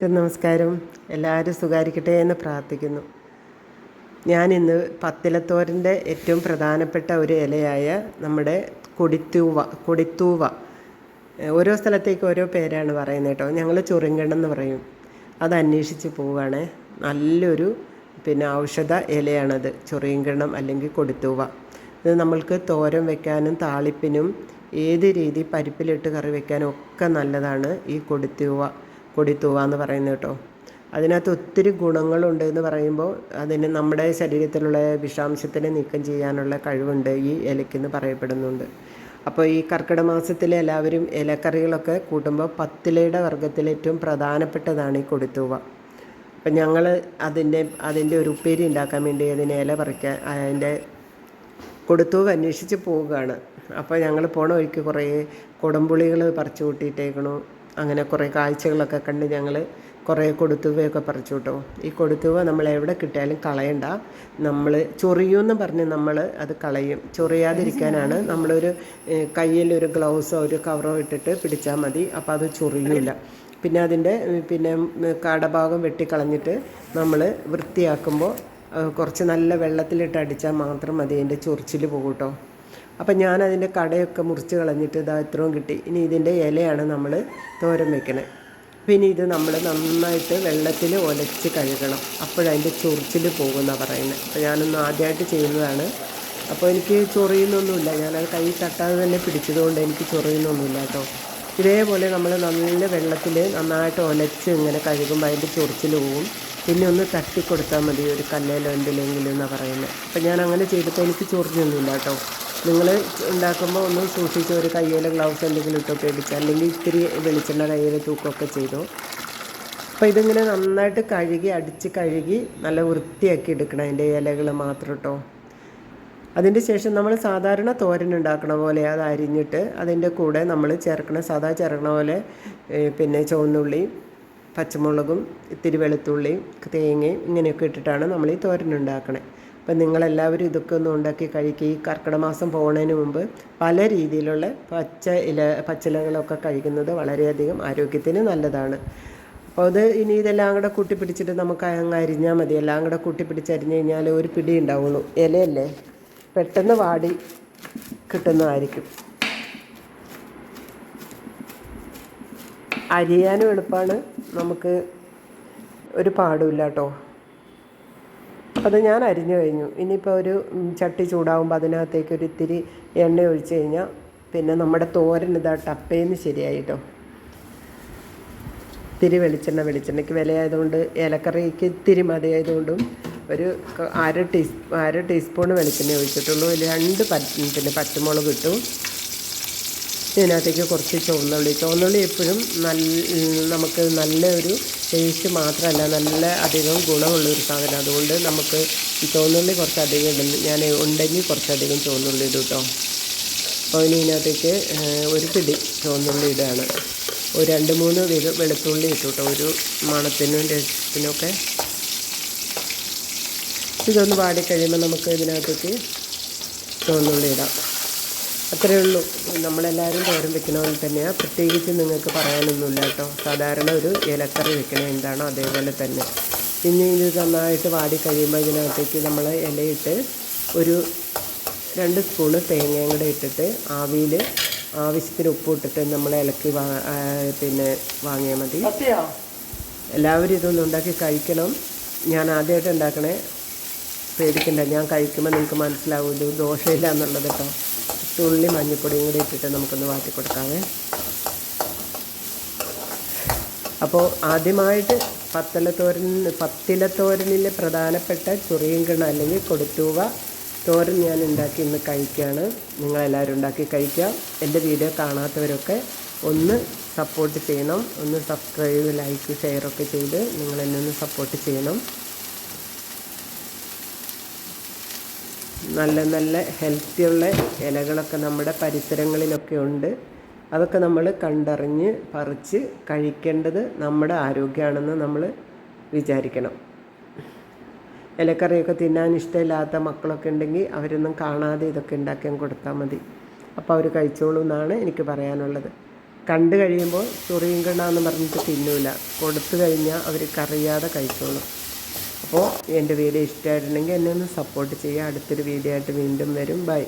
നമസ്കാരം. എല്ലാവരും സുഖാരിക്കട്ടെ എന്ന് പ്രാർത്ഥിക്കുന്നു. ഞാൻ ഇന്ന് പത്തിലത്തോരന്റെ ഏറ്റവും പ്രധാനപ്പെട്ട ഒരു ഇലയായ നമ്മുടെ കൊടിത്തൂവ കൊടിത്തൂവ. ഓരോ സ്ഥലത്തേക്ക് ഓരോ പേരാണ് പറയുന്നത് കേട്ടോ. ഞങ്ങൾ ചുറുങ്കണ്ണെന്ന് പറയും. അത് അന്വേഷിച്ച് പോവുകയാണേ. നല്ലൊരു പിന്നെ ഔഷധ ഇലയാണത്. ചൊറിയങ്കണ്ണം അല്ലെങ്കിൽ കൊടിത്തൂവ. ഇത് നമ്മൾക്ക് തോരൻ വെക്കാനും താളിപ്പിനും ഏത് രീതി പരിപ്പിലിട്ട് കറി വെക്കാനും ഒക്കെ നല്ലതാണ് ഈ കൊടിത്തൂവ. കൊടിത്തൂവ എന്ന് പറയുന്നത് കേട്ടോ. അതിനകത്ത് ഒത്തിരി ഗുണങ്ങളുണ്ട് എന്ന് പറയുമ്പോൾ അതിന് നമ്മുടെ ശരീരത്തിലുള്ള വിഷാംശത്തിനെ നീക്കം ചെയ്യാനുള്ള കഴിവുണ്ട് ഈ ഇലയ്ക്കെന്ന് പറയപ്പെടുന്നുണ്ട്. അപ്പോൾ ഈ കർക്കിടക മാസത്തിൽ എല്ലാവരും ഇലക്കറികളൊക്കെ കൂട്ടുമ്പോൾ പത്തിലയുടെ വർഗത്തിൽ ഏറ്റവും പ്രധാനപ്പെട്ടതാണ് ഈ കൊടിത്തൂവ. അപ്പം ഞങ്ങൾ അതിന്റെ അതിന്റെ ഒരു ഉപ്പേരി ഉണ്ടാക്കാൻ വേണ്ടി അതിന് ഇല പറിക്കാൻ അതിന്റെ കൊടുത്തൂവ് അന്വേഷിച്ച് പോവുകയാണ്. അപ്പോൾ ഞങ്ങൾ പോണ വഴിക്ക് കുറേ കൊടുമ്പുളികൾ പറിച്ചു കൂട്ടിയിട്ടേക്കണു. അങ്ങനെ കുറേ കാഴ്ചകളൊക്കെ കണ്ട് ഞങ്ങൾ കുറേ കൊടുത്തുവയൊക്കെ പറിച്ചു കേട്ടോ. ഈ കൊടുത്തുവ നമ്മൾ എവിടെ കിട്ടിയാലും കളയണ്ട. നമ്മൾ ചൊറിയുമെന്ന് പറഞ്ഞ് നമ്മൾ അത് കളയും. ചൊറിയാതിരിക്കാനാണ്. നമ്മളൊരു കയ്യിൽ കയ്യിലൊരു ഗ്ലൗസോ ഒരു കവറോ ഇട്ടിട്ട് പിടിച്ചാൽ മതി. അപ്പോൾ അത് ചൊറിയില്ല പിന്നെ അതിന്റെ പിന്നെ കാടഭാഗം വെട്ടിക്കളഞ്ഞിട്ട് നമ്മൾ വൃത്തിയാക്കുമ്പോൾ കുറച്ച് നല്ല വെള്ളത്തിലിട്ട് അടിച്ചാൽ മാത്രം മതി അതിന്റെ ചൊറിച്ചിൽ പോകും കേട്ടോ. അപ്പം ഞാൻ അതിന്റെ കടയൊക്കെ മുറിച്ച് കളഞ്ഞിട്ട് ഇതാ ഇത്രയും കിട്ടി. ഇനി ഇതിന്റെ ഇലയാണ് നമ്മൾ തോരൻ വെക്കണേ. പിന്നെ ഇത് നമ്മൾ നന്നായിട്ട് വെള്ളത്തിൽ ഒലച്ച് കഴുകണം. അപ്പോഴതിന്റെ ചൊറിച്ചിൽ പോകുമെന്നാണ് പറയുന്നത് അപ്പോൾ ഞാനൊന്ന് ആദ്യമായിട്ട് ചെയ്യുന്നതാണ്. അപ്പോൾ എനിക്ക് ചൊറിയുന്നൊന്നുമില്ല. ഞാനത് കൈ തട്ടാതെ തന്നെ പിടിച്ചതുകൊണ്ട് എനിക്ക് ചൊറിയുന്നൊന്നുമില്ല കേട്ടോ. ഇതേപോലെ നമ്മൾ നല്ല വെള്ളത്തിൽ നന്നായിട്ട് ഒലച്ച് ഇങ്ങനെ കഴുകുമ്പോൾ അതിന്റെ ചൊറിച്ചിൽ പോകും പിന്നെ ഒന്ന് തട്ടിക്കൊടുത്താൽ മതി. ഒരു കല്ലേലോ എന്തിലെങ്കിലും എന്നാണ് പറയുന്നത് അപ്പം ഞാൻ അങ്ങനെ ചെയ്തപ്പോൾ എനിക്ക് ചൊറിഞ്ഞൊന്നുമില്ല കേട്ടോ. നിങ്ങൾ ഉണ്ടാക്കുമ്പോൾ ഒന്ന് സൂക്ഷിച്ച് ഒരു കയ്യിൽ ഗ്ലൗസ് എന്തെങ്കിലും ഇട്ടൊക്കെ എടുക്കുക. അല്ലെങ്കിൽ ഇത്തിരി വെളിച്ചെണ്ണ കയ്യിൽ തൂക്കൊക്കെ ചെയ്തു. അപ്പോൾ ഇതിങ്ങനെ നന്നായിട്ട് കഴുകി അടിച്ച് കഴുകി നല്ല വൃത്തിയാക്കി എടുക്കണം അതിന്റെ ഇലകൾ മാത്രം കേട്ടോ. അതിന്റെ ശേഷം നമ്മൾ സാധാരണ തോരൻ ഉണ്ടാക്കണ പോലെ അത് അരിഞ്ഞിട്ട് അതിന്റെ കൂടെ നമ്മൾ ചേർക്കണ സാധാ ചേർക്കണ പോലെ പിന്നെ ചുവന്നുള്ളി പച്ചമുളകും ഇത്തിരി വെളുത്തുള്ളിയും തേങ്ങയും ഇങ്ങനെയൊക്കെ ഇട്ടിട്ടാണ് നമ്മൾ ഈ തോരൻ ഉണ്ടാക്കണേ. അപ്പം നിങ്ങളെല്ലാവരും ഇതൊക്കെ ഒന്ന് ഉണ്ടാക്കി കഴിക്കുക ഈ കർക്കിടക മാസം പോകുന്നതിന് മുമ്പ് പല രീതിയിലുള്ള പച്ച ഇല പച്ചിലകളൊക്കെ കഴിക്കുന്നത് വളരെയധികം ആരോഗ്യത്തിന് നല്ലതാണ്. അപ്പോൾ അത് ഇനി ഇതെല്ലാം കൂടെ കൂട്ടിപ്പിടിച്ചിട്ട് നമുക്ക് അങ്ങ് അരിഞ്ഞാൽ മതി. എല്ലാം കൂടെ കൂട്ടിപ്പിടിച്ച് പിടിച്ചരിഞ്ഞ് കഴിഞ്ഞാൽ ഒരു പിടി ഉണ്ടാവുള്ളൂ. ഇലയല്ലേ? പെട്ടെന്ന് വാടി കിട്ടുന്നതായിരിക്കും. അരിയാനും എളുപ്പമാണ് നമുക്ക് ഒരു പാടുമില്ല കേട്ടോ. അത് ഞാൻ അരിഞ്ഞു കഴിഞ്ഞു. ഇനിയിപ്പോൾ ഒരു ചട്ടി ചൂടാവുമ്പോൾ അതിനകത്തേക്ക് ഒരു ഇത്തിരി എണ്ണ ഒഴിച്ച് കഴിഞ്ഞാൽ പിന്നെ നമ്മുടെ തോരൻ ഇതാ ടപ്പേന്ന് ശരിയായിട്ടോ. ഇത്തിരി വെളിച്ചെണ്ണ വെളിച്ചെണ്ണയ്ക്ക് വിലയായതുകൊണ്ട് ഏലക്കറിക്ക് ഇത്തിരി മതിയായതുകൊണ്ടും ഒരു അര ടീസ് അര ടീസ്പൂൺ വെളിച്ചെണ്ണ ഒഴിച്ചിട്ടുള്ളൂ. രണ്ട് പിന്നെ പച്ചമുളക് ഇട്ടു. ഇതിനകത്തേക്ക് കുറച്ച് ചുവന്നുള്ളി. ചുവന്നുള്ളി എപ്പോഴും നല്ല നമുക്ക് നല്ലൊരു ടേസ്റ്റ് മാത്രമല്ല നല്ല അധികം ഗുണമുള്ള ഒരു സാധനം. അതുകൊണ്ട് നമുക്ക് ഈ ചുവന്നുള്ളി കുറച്ചധികം ഇടുന്നു. ഞാൻ ഉണ്ടെങ്കിൽ കുറച്ചധികം ചുവന്നുള്ളി ഇടും കേട്ടോ അപ്പോൾ ഇനി ഇതിനകത്തേക്ക് ഒരു പിടി ചുവന്നുള്ളി ഇടുകയാണ്. ഒരു രണ്ട് മൂന്ന് വെളു വെളുത്തുള്ളി ഇട്ടു കേട്ടോ ഒരു മണത്തിനും രസത്തിനൊക്കെ ഇതൊന്ന് വാടിക്കഴിയുമ്പോൾ നമുക്ക് ഇതിനകത്തേക്ക് ചുവന്നുള്ളി ഇടാം. അത്രയേ ഉള്ളൂ. നമ്മളെല്ലാവരും തോരൻ വെക്കണ പോലെ തന്നെയാണ് പ്രത്യേകിച്ച് നിങ്ങൾക്ക് പറയാനൊന്നുമില്ല കേട്ടോ. സാധാരണ ഒരു ഇലക്കറി വെക്കണ എന്താണോ അതേപോലെ തന്നെ. പിന്നെ ഇത് നന്നായിട്ട് വാടി കഴിയുമ്പോൾ ഇതിനകത്തേക്ക് നമ്മൾ ഇലയിട്ട് ഒരു രണ്ട് സ്പൂണ് തേങ്ങയും കൂടെ ഇട്ടിട്ട് ആവിയിൽ ആവശ്യത്തിന് ഉപ്പ് ഇട്ടിട്ട് നമ്മൾ ഇലക്കി വാ പിന്നെ വാങ്ങിയാൽ മതി. എല്ലാവരും ഇതൊന്നും ഉണ്ടാക്കി കഴിക്കണം. ഞാൻ ആദ്യമായിട്ട് ഉണ്ടാക്കണേ പേടിക്കണ്ട. ഞാൻ കഴിക്കുമ്പോൾ നിങ്ങൾക്ക് മനസ്സിലാവും ഇത് ദോഷമില്ല എന്നുള്ളത് കേട്ടോ. തുള്ളി മഞ്ഞൾപ്പൊടിയും കൂടി ഇട്ടിട്ട് നമുക്കൊന്ന് വാട്ടി കൊടുക്കാവേ. അപ്പോൾ ആദ്യമായിട്ട് പത്തലത്തോരൻ പത്തിലത്തോരനിലെ പ്രധാനപ്പെട്ട ചൊറിയും കിണ അല്ലെങ്കിൽ കൊടുത്തൂവ തോരൻ ഞാൻ ഉണ്ടാക്കി ഇന്ന് കഴിക്കുകയാണ് നിങ്ങളെല്ലാവരും ഉണ്ടാക്കി കഴിക്കാം എന്റെ വീഡിയോ കാണാത്തവരൊക്കെ ഒന്ന് സപ്പോർട്ട് ചെയ്യണം. ഒന്ന് സബ്സ്ക്രൈബ് ലൈക്ക് ഷെയറൊക്കെ ചെയ്ത് നിങ്ങൾ എന്നെ ഒന്ന് സപ്പോർട്ട് ചെയ്യണം. നല്ല നല്ല ഹെൽത്തിയുള്ള ഇലകളൊക്കെ നമ്മുടെ പരിസരങ്ങളിലൊക്കെ ഉണ്ട്. അതൊക്കെ നമ്മൾ കണ്ടറിഞ്ഞ് പറിച്ച് കഴിക്കേണ്ടത് നമ്മുടെ ആരോഗ്യമാണെന്ന് നമ്മൾ വിചാരിക്കണം. ഇലക്കറിയൊക്കെ തിന്നാൻ ഇഷ്ടമില്ലാത്ത മക്കളൊക്കെ ഉണ്ടെങ്കിൽ അവരൊന്നും കാണാതെ ഇതൊക്കെ ഉണ്ടാക്കാൻ കൊടുത്താൽ മതി. അപ്പോൾ അവർ കഴിച്ചോളൂ എന്നാണ് എനിക്ക് പറയാനുള്ളത്. കണ്ടു കഴിയുമ്പോൾ ചൊറിയും ചൊറിയങ്കണ്ണാന്ന് പറഞ്ഞിട്ട് തിന്നൂല. കൊടുത്തു കഴിഞ്ഞാൽ അവർ കറിയാതെ കഴിച്ചോളും. അപ്പോൾ എന്റെ വീഡിയോ ഇഷ്ടമായിട്ടുണ്ടെങ്കിൽ എന്നെ ഒന്ന് സപ്പോർട്ട് ചെയ്യുക. അടുത്തൊരു വീഡിയോ ആയിട്ട് വീണ്ടും വരും. ബൈ